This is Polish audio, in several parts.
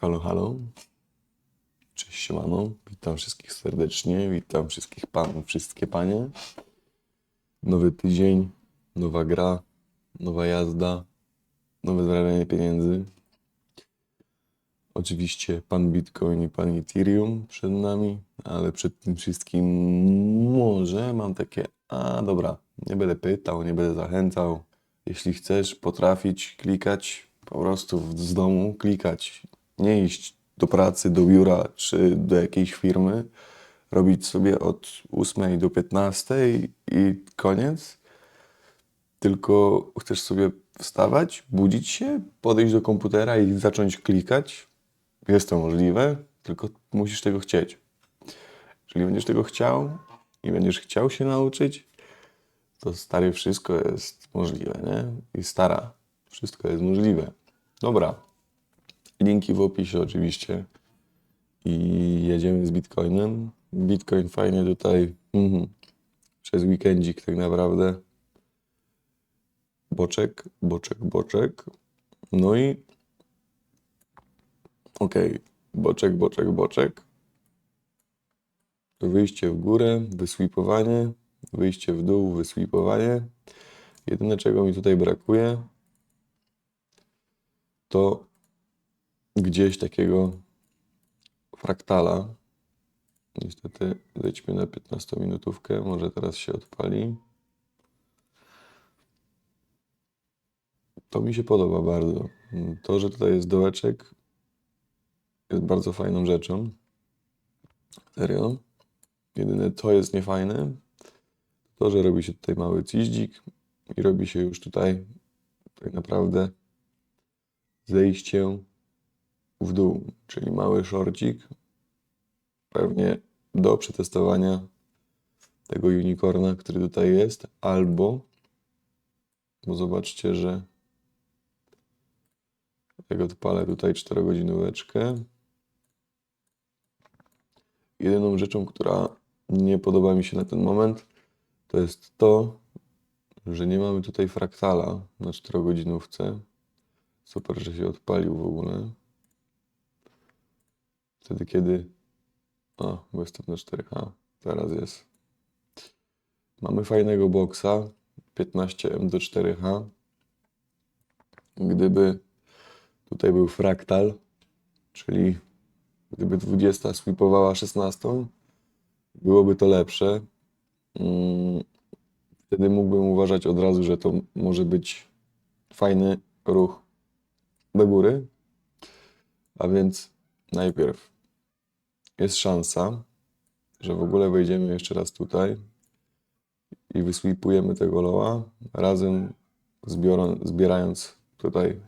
Halo, halo. Cześć, siemano. Witam wszystkich serdecznie. Witam wszystkich panów, wszystkie panie. Nowy tydzień, nowa gra, nowa jazda, nowe zarabianie pieniędzy. Oczywiście pan Bitcoin i pan Ethereum przed nami, ale przed tym wszystkim może mam takie, a dobra, nie będę pytał, nie będę zachęcał. Jeśli chcesz potrafić klikać, po prostu z domu klikać, nie iść do pracy, do biura czy do jakiejś firmy, robić sobie od 8 do 15 i koniec, tylko chcesz sobie wstawać, budzić się, podejść do komputera i zacząć klikać. Jest to możliwe, tylko musisz tego chcieć. Jeżeli będziesz tego chciał i będziesz chciał się nauczyć, to stary, wszystko jest możliwe, nie? I stara, wszystko jest możliwe. Dobra. Linki w opisie oczywiście. I jedziemy z Bitcoinem. Bitcoin fajnie tutaj mhm, przez weekendzik tak naprawdę. Boczek, boczek, boczek. No i okej, boczek, boczek, boczek. Wyjście w górę, wysweepowanie, wyjście w dół, wysweepowanie. Jedyne czego mi tutaj brakuje, to gdzieś takiego fraktala. Niestety lećmy na 15-minutówkę, może teraz się odpali. To mi się podoba bardzo. To, że tutaj jest dołeczek, jest bardzo fajną rzeczą. Serio. Jedyne co jest niefajne, to, że robi się tutaj mały ciździk i robi się już tutaj tak naprawdę zejście w dół, czyli mały szorcik, pewnie do przetestowania tego unicorna, który tutaj jest, albo, bo zobaczcie, że jak odpalę tutaj 4-godzinóweczkę, jedyną rzeczą, która nie podoba mi się na ten moment, to jest to, że nie mamy tutaj fraktala na 4-godzinówce. Super, że się odpalił w ogóle. Wtedy, kiedy. O, bo jestem na 4H. Teraz jest. Mamy fajnego boksa 15M do 4H. Gdyby tutaj był fraktal, czyli gdyby 20 sweepowała 16, byłoby to lepsze. Mm, Wtedy mógłbym uważać od razu, że to może być fajny ruch do góry. A więc najpierw jest szansa, że w ogóle wejdziemy jeszcze raz tutaj i wysweepujemy tego loła razem zbiorą, zbierając tutaj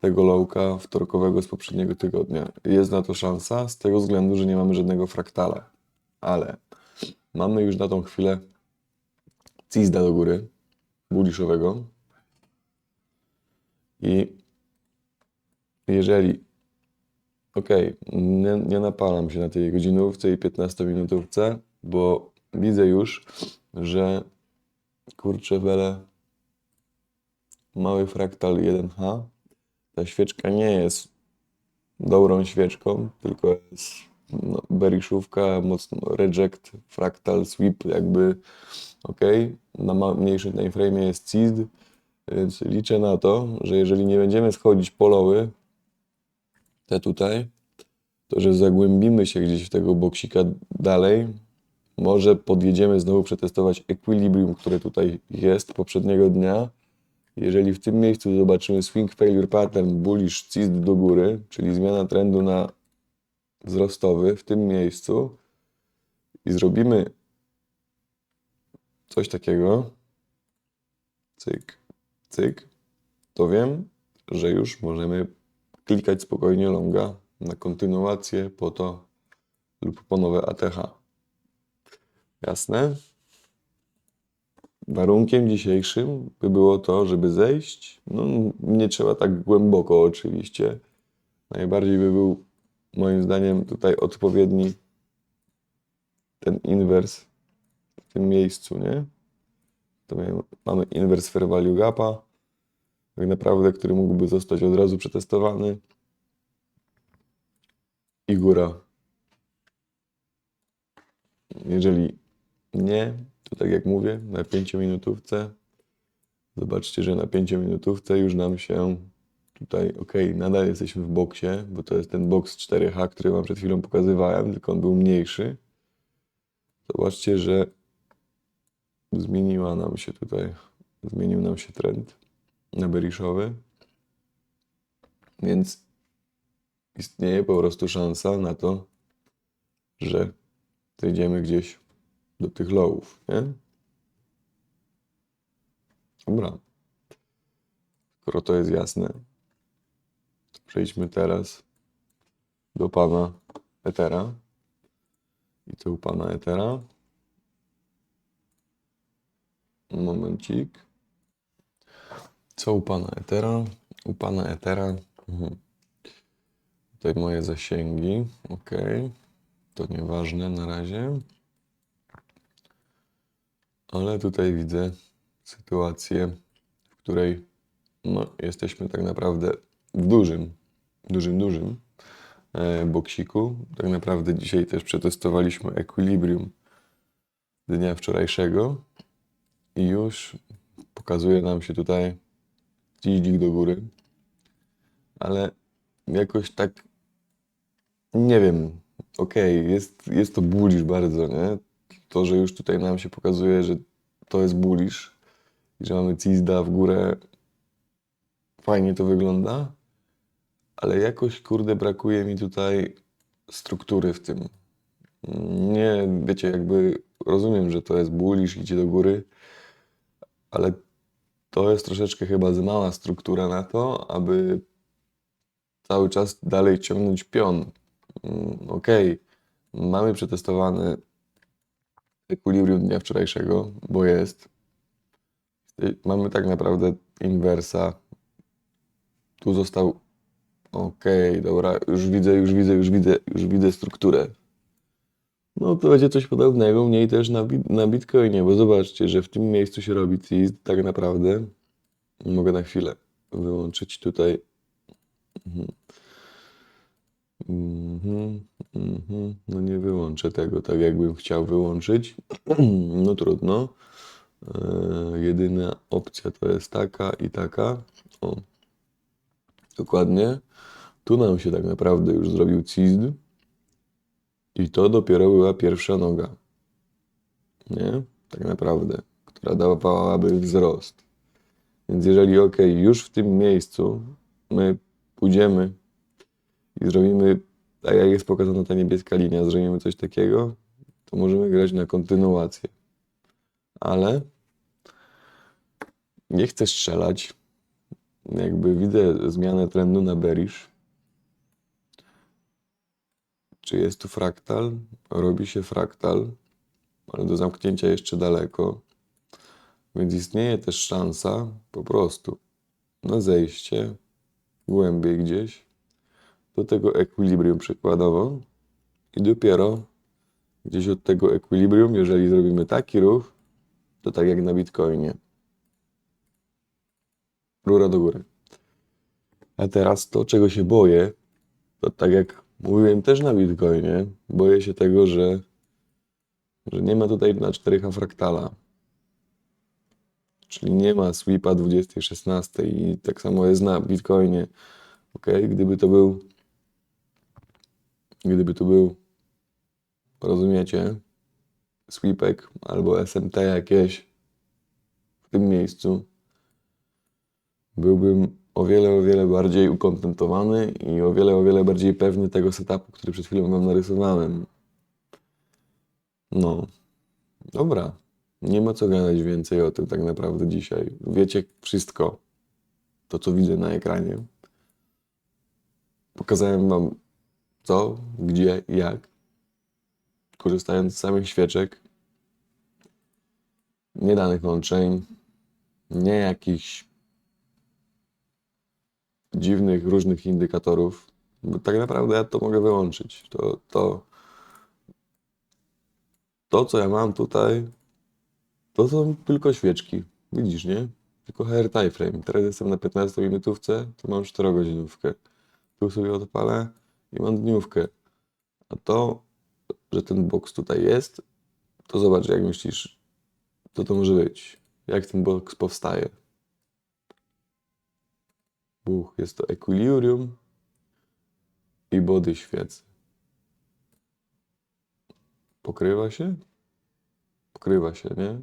tego lowka wtorkowego z poprzedniego tygodnia. Jest na to szansa z tego względu, że nie mamy żadnego fraktala. Ale mamy już na tą chwilę cizda do góry, bulliszowego. I jeżeli, okej, nie, nie napalam się na tej godzinówce i 15-minutówce, bo widzę już, że kurczę wele mały fraktal 1H. Ta świeczka nie jest dobrą świeczką, tylko jest no, beariszówka, mocno reject, fractal sweep, jakby ok. Na mniejszym timeframe jest CISD, więc liczę na to, że jeżeli nie będziemy schodzić polowy, te tutaj, to że zagłębimy się gdzieś w tego boksika dalej, może podjedziemy znowu przetestować equilibrium, które tutaj jest poprzedniego dnia. Jeżeli w tym miejscu zobaczymy swing failure pattern bullish CISD do góry, czyli zmiana trendu na wzrostowy w tym miejscu i zrobimy coś takiego, cyk, cyk, to wiem, że już możemy klikać spokojnie longa na kontynuację po to lub po nowe ATH. Jasne? Warunkiem dzisiejszym by było to, żeby zejść. No, nie trzeba tak głęboko, oczywiście. Najbardziej by był, moim zdaniem, tutaj odpowiedni ten inwers w tym miejscu, nie? To mamy- inwers fair value gapa, tak naprawdę, który mógłby zostać od razu przetestowany. i góra. Jeżeli nie, to tak jak mówię, na 5 minutówce zobaczcie, że na 5 minutówce już nam się tutaj, ok, nadal jesteśmy w boksie, bo to jest ten boks 4H, który wam przed chwilą pokazywałem, tylko on był mniejszy. Zobaczcie, że zmieniła nam się tutaj, zmienił nam się trend na beriszowy, więc istnieje po prostu szansa na to, że dojdziemy gdzieś do tych lowów, nie? Dobra. Skoro to jest jasne, to przejdźmy teraz do pana Etera. I co u pana Etera? Momencik. Co u pana Etera? U pana Etera. Mhm. Tutaj moje zasięgi. Ok. To nieważne na razie. Ale tutaj widzę sytuację, w której no, jesteśmy tak naprawdę w dużym, dużym, dużym e, boksiku. Tak naprawdę dzisiaj też przetestowaliśmy equilibrium dnia wczorajszego i już pokazuje nam się tutaj dzik do góry, ale jakoś tak nie wiem, okej, jest, jest to bullish bardzo, nie? To, że już tutaj nam się pokazuje, że to jest bullish i że mamy cizda w górę, fajnie to wygląda, ale jakoś, kurde, brakuje mi tutaj struktury w tym. Nie, wiecie, jakby rozumiem, że to jest bullish, idzie do góry, ale to jest troszeczkę chyba za mała struktura na to, aby cały czas dalej ciągnąć pion. Mm, Okej, mamy przetestowane equilibrium dnia wczorajszego, bo jest. Mamy tak naprawdę inwersa. Tu został. Okej, dobra, już widzę, już widzę, już widzę, już widzę strukturę. No to będzie coś podobnego, mniej też na, na Bitcoinie, bo zobaczcie, że w tym miejscu się robi CIS tak naprawdę. Mogę na chwilę wyłączyć tutaj. Mhm. Mhm, mhm. No nie wyłączę tego tak, jakbym chciał wyłączyć. No trudno. E, jedyna opcja to jest taka i taka. O, dokładnie. Tu nam się tak naprawdę już zrobił CISD. I to dopiero była pierwsza noga. Nie? Tak naprawdę. Która dawałaby wzrost. Więc jeżeli ok, już w tym miejscu my pójdziemy i zrobimy, tak jak jest pokazana ta niebieska linia, zrobimy coś takiego, to możemy grać na kontynuację. Ale nie chcę strzelać. Jakby widzę zmianę trendu na bearish. Czy jest tu fraktal? Robi się fraktal, ale do zamknięcia jeszcze daleko. Więc istnieje też szansa po prostu na zejście głębiej gdzieś do tego equilibrium przykładowo i dopiero gdzieś od tego equilibrium, jeżeli zrobimy taki ruch, to tak jak na Bitcoinie. Rura do góry. A teraz to, czego się boję, to tak jak mówiłem też na Bitcoinie, boję się tego, że, że nie ma tutaj na 4H fraktala. Czyli nie ma sweepa 2016 i tak samo jest na Bitcoinie. Ok, gdyby to był gdyby tu był, rozumiecie, sweepek albo SMT jakieś w tym miejscu, byłbym o wiele, o wiele bardziej ukontentowany i o wiele, o wiele bardziej pewny tego setupu, który przed chwilą wam narysowałem. No, dobra. Nie ma co gadać więcej o tym tak naprawdę dzisiaj. Wiecie wszystko, to co widzę na ekranie. Pokazałem wam co, gdzie, jak, korzystając z samych świeczek, nie danych on-chain, nie jakichś dziwnych, różnych indykatorów, bo tak naprawdę ja to mogę wyłączyć. To, to, to co ja mam tutaj, to są tylko świeczki. Widzisz, nie? Tylko HR time frame. Teraz jestem na 15 minutówce, to mam 4 godzinówkę. Tu sobie odpalę i mam dniówkę. A to, że ten boks tutaj jest, to zobacz, jak myślisz, co to może być? Jak ten boks powstaje? Buch, jest to equilibrium i body świecy. Pokrywa się? Pokrywa się, nie?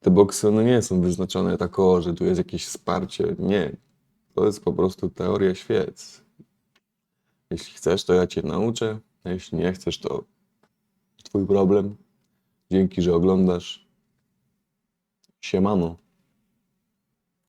Te boksy one nie są wyznaczone tak, o, że tu jest jakieś wsparcie. Nie. To jest po prostu teoria świec. Jeśli chcesz, to ja cię nauczę, a jeśli nie chcesz, to twój problem. Dzięki, że oglądasz. Siemano.